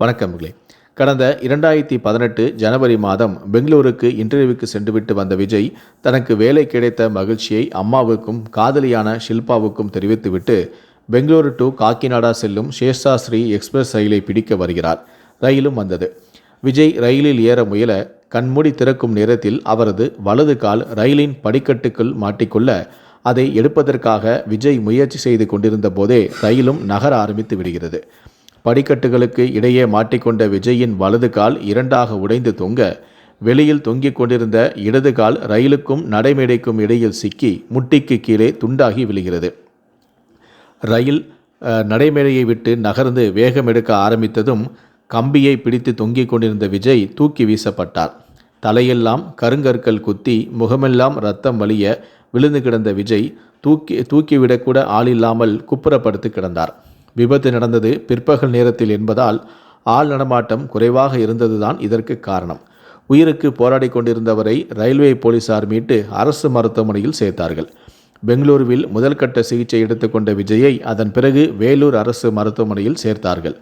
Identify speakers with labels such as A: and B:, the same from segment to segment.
A: வணக்கம்களே கடந்த இரண்டாயிரத்தி பதினெட்டு ஜனவரி மாதம் பெங்களூருக்கு இன்டர்வியூவுக்கு சென்றுவிட்டு வந்த விஜய் தனக்கு வேலை கிடைத்த மகிழ்ச்சியை அம்மாவுக்கும் காதலியான ஷில்பாவுக்கும் தெரிவித்துவிட்டு பெங்களூரு டு காக்கிநாடா செல்லும் சேஷாஸ்ரீ எக்ஸ்பிரஸ் ரயிலை பிடிக்க வருகிறார். ரயிலும் வந்தது. விஜய் ரயிலில் ஏற முயல கண்மூடி திறக்கும் நேரத்தில் அவரது வலது கால் ரயிலின் படிக்கட்டுக்குள் மாட்டிக்கொள்ள அதை எடுப்பதற்காக விஜய் முயற்சி செய்து கொண்டிருந்த போதே ரயிலும் நகர ஆரம்பித்து விடுகிறது. படிக்கட்டுகளுக்கு இடையே மாட்டிக்கொண்ட விஜயின் வலது கால் இரண்டாக உடைந்து தொங்க வெளியில் தொங்கிக் கொண்டிருந்த இடது கால் ரயிலுக்கும் நடைமேடைக்கும் இடையில் சிக்கி முட்டிக்கு கீழே துண்டாகி விழுகிறது. ரயில் நடைமேடையை விட்டு நகர்ந்து வேகம் எடுக்க ஆரம்பித்ததும் கம்பியை பிடித்து தொங்கிக் கொண்டிருந்த விஜய் தூக்கி வீசப்பட்டார். தலையெல்லாம் கருங்கற்கள் குத்தி முகமெல்லாம் ரத்தம் வலிய விழுந்து கிடந்த விஜய் தூக்கி தூக்கிவிடக்கூட ஆளில்லாமல் குப்புறப்படுத்து கிடந்தார். விபத்து நடந்தது பிற்பகல் நேரத்தில் என்பதால் ஆள் நடமாட்டம் குறைவாக இருந்ததுதான் இதற்கு காரணம். உயிருக்கு போராடி கொண்டிருந்தவரை ரயில்வே போலீசார் மீட்டு அரசு மருத்துவமனையில் சேர்த்தார்கள். பெங்களூருவில் முதல்கட்ட சிகிச்சை எடுத்துக்கொண்ட விஜயை அதன் பிறகு வேலூர் அரசு மருத்துவமனையில் சேர்த்தார்கள்.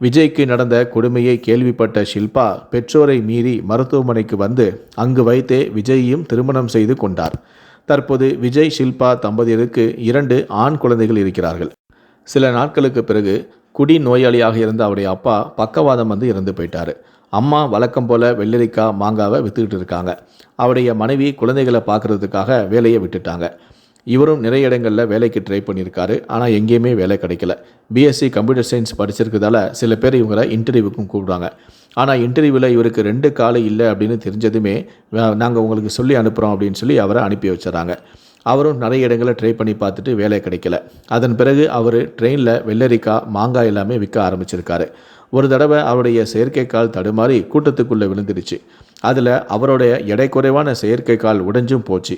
A: விஜய்க்கு நடந்த கொடுமையை கேள்விப்பட்ட ஷில்பா பெற்றோரை மீறி மருத்துவமனைக்கு வந்து அங்கு வைத்தே விஜயையும் திருமணம் செய்து கொண்டார். தற்போது விஜய் ஷில்பா தம்பதியருக்கு இரண்டு ஆண் குழந்தைகள் இருக்கிறார்கள். சில நாட்களுக்கு பிறகு குடி நோயாளியாக இருந்த அவருடைய அப்பா பக்கவாதம் வந்து இறந்து போயிட்டாரு. அம்மா வழக்கம் போல் வெள்ளரிக்காய் மாங்காவை வித்துக்கிட்டு இருக்காங்க. அவருடைய மனைவி குழந்தைகளை பார்க்கறதுக்காக வேலையை விட்டுட்டாங்க. இவரும் நிறைய இடங்களில் வேலைக்கு ட்ரை பண்ணியிருக்காரு. ஆனால் எங்கேயுமே வேலை கிடைக்கல. பிஎஸ்சி கம்ப்யூட்டர் சயின்ஸ் படிச்சிருக்கிறதால சில பேர் இவங்களை இன்டர்வியூக்கும் கூப்பிடுவாங்க ஆனால் இன்டர்வியூவில் இவருக்கு ரெண்டு காலை இல்லை அப்படின்னு தெரிஞ்சதுமே நாங்கள் உங்களுக்கு சொல்லி அனுப்புகிறோம் அப்படின்னு சொல்லி அவரை அனுப்பி வச்சுறாங்க அவரும் நிறைய இடங்களில் ட்ரை பண்ணி பார்த்துட்டு வேலை கிடைக்கல. அதன் பிறகு அவர் ட்ரெயினில் வெள்ளரிக்காய் மாங்காய் எல்லாமே விற்க ஆரம்பிச்சிருக்காரு. ஒரு தடவை அவருடைய செயற்கைக்கால் தடுமாறி கூட்டத்துக்குள்ளே விழுந்துருச்சு அதில் அவருடைய எடை குறைவான செயற்கைக்கால் உடைஞ்சும் போச்சு.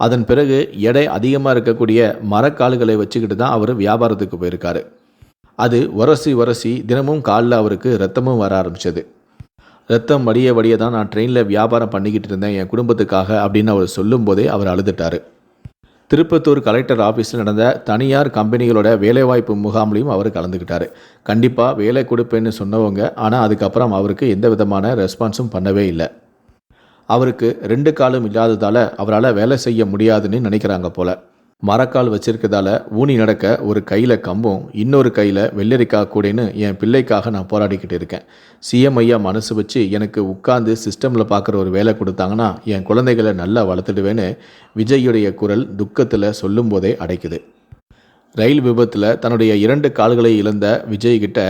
A: அதன் பிறகு எடை அதிகமாக இருக்கக்கூடிய மரக்கால்களை வச்சுக்கிட்டு தான் அவர் வியாபாரத்துக்கு போயிருக்காரு. அது உரசி உரசி தினமும் காலில் அவருக்கு ரத்தமும் வர ஆரம்பிச்சது. ரத்தம் வடிய வடிய தான் நான் ட்ரெயினில் வியாபாரம் பண்ணிக்கிட்டு இருந்தேன் என் குடும்பத்துக்காக அப்படின்னு அவர் சொல்லும்போதே அவர் அழுதுட்டார். திருப்பத்தூர் கலெக்டர் ஆஃபீஸில் நடந்த தனியார் கம்பெனிகளோட வேலைவாய்ப்பு முகாம்லையும் அவர் கலந்துக்கிட்டார். கண்டிப்பாக வேலை கொடுப்பேன்னு சொன்னவங்க ஆனால் அதுக்கப்புறம் அவருக்கு எந்த விதமான ரெஸ்பான்ஸும் பண்ணவே இல்லை. அவருக்கு ரெண்டு காலும் இல்லாததால் அவரால் வேலை செய்ய முடியாதுன்னு நினைக்கிறாங்க போல. மரக்கால் வச்சிருக்கதால ஊனி நடக்க ஒரு கையில் கம்பும் இன்னொரு கையில் வெள்ளரிக்காய் கூடைன்னு என் பிள்ளைக்காக நான் போராடிக்கிட்டு இருக்கேன். சிஎம் ஐயா மனசு வச்சு எனக்கு உட்காந்து சிஸ்டமில் பார்க்குற ஒரு வேலை கொடுத்தாங்கன்னா என் குழந்தைகளை நல்லா வளர்த்துடுவேன்னு விஜய்யுடைய குரல் துக்கத்தில் சொல்லும்போதே அடைக்குது. ரயில் விபத்தில் தன்னுடைய இரண்டு கால்களை இழந்த விஜய்கிட்ட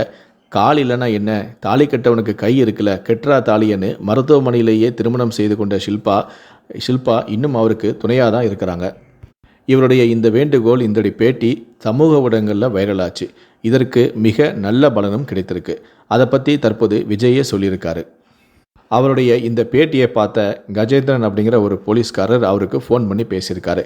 A: கால் இல்லைன்னா என்ன? தாலி கட்டவனுக்கு கை இருக்குல்ல கெட்ரா தாலின்னு மருத்துவமனையிலேயே திருமணம் செய்து கொண்ட ஷில்பா ஷில்பா இன்னும் அவருக்கு துணையாக தான் இருக்கிறாங்க. இவருடைய இந்த வேண்டுகோள் இந்த பேட்டி சமூக ஊடகங்களில் வைரலாச்சு. இதற்கு மிக நல்ல பலனும் கிடைத்திருக்கு. அதை பற்றி தற்போது விஜயே சொல்லியிருக்காரு. அவருடைய இந்த பேட்டியை பார்த்த கஜேந்திரன் அப்படிங்கிற ஒரு போலீஸ்காரர் அவருக்கு ஃபோன் பண்ணி பேசியிருக்காரு.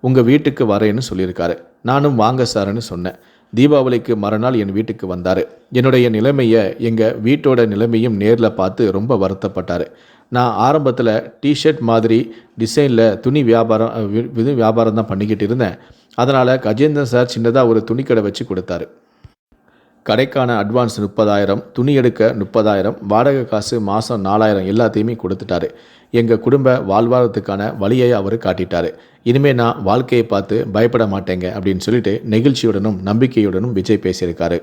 A: உங்கள் வீட்டுக்கு வரேன்னு சொல்லியிருக்காரு. நானும் வாங்க சார்னு சொன்னேன். தீபாவளிக்கு மறுநாள் என் வீட்டுக்கு வந்தார். என்னுடைய நிலைமையை எங்கள் வீட்டோட நிலைமையும் நேரில் பார்த்து ரொம்ப வருத்தப்பட்டார். நான் ஆரம்பத்தில் டிஷர்ட் மாதிரி டிசைனில் துணி வியாபாரம் வி- இது வியாபாரம் தான் பண்ணிக்கிட்டு இருந்தேன். அதனால் கஜேந்திரன் சார் சின்னதாக ஒரு துணிக்கடை வச்சு கொடுத்தாரு. கடைக்கான அட்வான்ஸ் முப்பதாயிரம் துணி எடுக்க முப்பதாயிரம் வாடகை காசு மாதம் நாலாயிரம் எல்லாத்தையுமே கொடுத்துட்டாரு. எங்கள் குடும்ப வாழ்வாரத்துக்கான வழியை அவர் காட்டிட்டாரு. இனிமே நான் வாழ்க்கையை பார்த்து பயப்பட மாட்டேங்க அப்படின்னு சொல்லிட்டு நெகிழ்ச்சியுடனும் நம்பிக்கையுடனும் விஜய் பேசியிருக்காரு.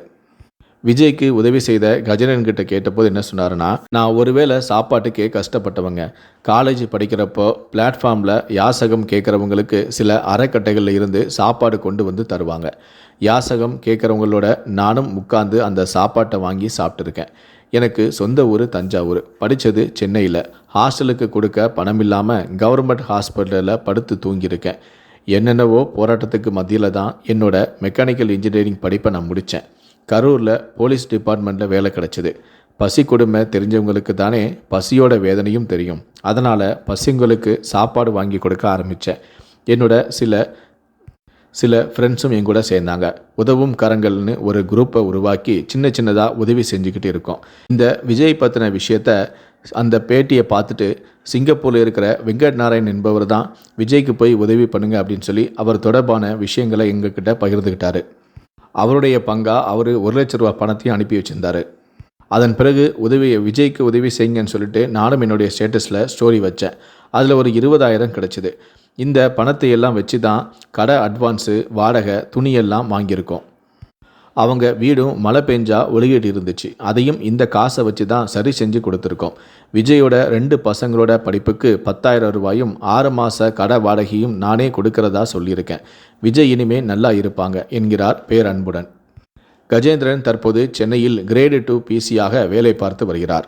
A: விஜய்க்கு உதவி செய்த கஜனன் கிட்ட கேட்டபோது என்ன சொன்னாருன்னா நான் ஒருவேளை சாப்பாட்டுக்கே கஷ்டப்பட்டவங்க. காலேஜ் படிக்கிறப்போ பிளாட்ஃபார்மில் யாசகம் கேட்குறவங்களுக்கு சில அறக்கட்டைகளில் இருந்து சாப்பாடு கொண்டு வந்து தருவாங்க. யாசகம் கேட்குறவங்களோட நானும் உட்கார்ந்து அந்த சாப்பாட்டை வாங்கி சாப்பிட்ருக்கேன் எனக்கு சொந்த ஊர் தஞ்சாவூர். படித்தது சென்னையில். ஹாஸ்டலுக்கு கொடுக்க பணம் இல்லாமல் கவர்மெண்ட் ஹாஸ்பிட்டலில் படுத்து தூங்கியிருக்கேன். என்னென்னவோ போராட்டத்துக்கு மத்தியில் தான் என்னோட மெக்கானிக்கல் இன்ஜினியரிங் படிப்பை நான் முடித்தேன் கரூரில் போலீஸ் டிபார்ட்மெண்ட்டில் வேலை கிடச்சிது. பசி கொடுமை தெரிஞ்சவங்களுக்கு தானே பசியோட வேதனையும் தெரியும். அதனால் பசிங்களுக்கு சாப்பாடு வாங்கி கொடுக்க ஆரம்பித்தேன் என்னோட சில சில ஃப்ரெண்ட்ஸும் என் கூட சேர்ந்தாங்க. உதவும் கரங்கள்னு ஒரு குரூப்பை உருவாக்கி சின்ன சின்னதாக உதவி செஞ்சுக்கிட்டு இருக்கோம். இந்த விஜய் பற்றின விஷயத்த அந்த பேட்டியை பார்த்துட்டு சிங்கப்பூரில் இருக்கிற வெங்கட் நாராயண் என்பவர் தான் விஜய்க்கு போய் உதவி பண்ணுங்க அப்படின்னு சொல்லி அவர் தொடர்பான விஷயங்களை எங்ககிட்ட பகிர்ந்துக்கிட்டாரு அவருடைய பங்கா அவர் ஒரு லட்ச ரூபா பணத்தையும் அனுப்பி வச்சிருந்தாரு. அதன் பிறகு உதவியை விஜய்க்கு உதவி செய்யுங்கன்னு சொல்லிட்டு நானும் என்னுடைய ஸ்டேட்டஸில் ஸ்டோரி வச்சேன். அதில் ஒரு இருபதாயிரம் கிடச்சிது. இந்த பணத்தை எல்லாம் வச்சு தான் கடை அட்வான்ஸு வாடகை துணியெல்லாம் வாங்கியிருக்கோம். அவங்க வீடும் மழை பெஞ்சா ஒழுகிட்டு இருந்துச்சு. அதையும் இந்த காசை வச்சு தான் சரி செஞ்சு கொடுத்துருக்கோம். விஜயோட ரெண்டு பசங்களோட படிப்புக்கு பத்தாயிரம் ரூபாயும் ஆறு மாத கடை வாடகையும் நானே கொடுக்கறதா சொல்லியிருக்கேன். விஜய் இனிமே நல்லா இருப்பாங்க என்கிறார் பேரன்புடன். கஜேந்திரன் தற்போது சென்னையில் கிரேடு டூ பிசியாக வேலை பார்த்து வருகிறார்.